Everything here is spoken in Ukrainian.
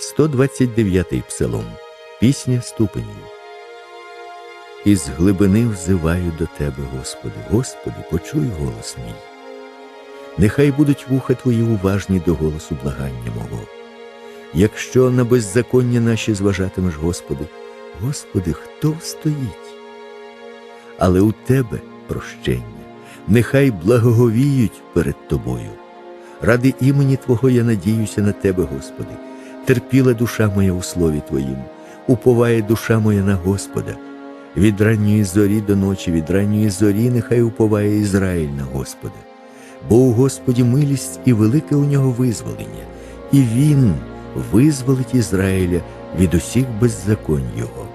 129-й псалом. Пісня ступенів. Із глибини взиваю до Тебе, Господи, Господи, почуй голос мій. Нехай будуть вуха Твої уважні до голосу благання мого. Якщо на беззаконня наші зважатимеш, Господи, Господи, хто встоїть? Але у Тебе прощення, нехай благоговіють перед Тобою. Ради імені Твого я надіюся на Тебе, Господи. Терпіла душа моя у слові Твоїм, уповає душа моя на Господа. Від ранньої зорі до ночі, від ранньої зорі нехай уповає Ізраїль на Господа. Бо у Господі милість і велике у нього визволення, і Він визволить Ізраїля від усіх беззаконь Його.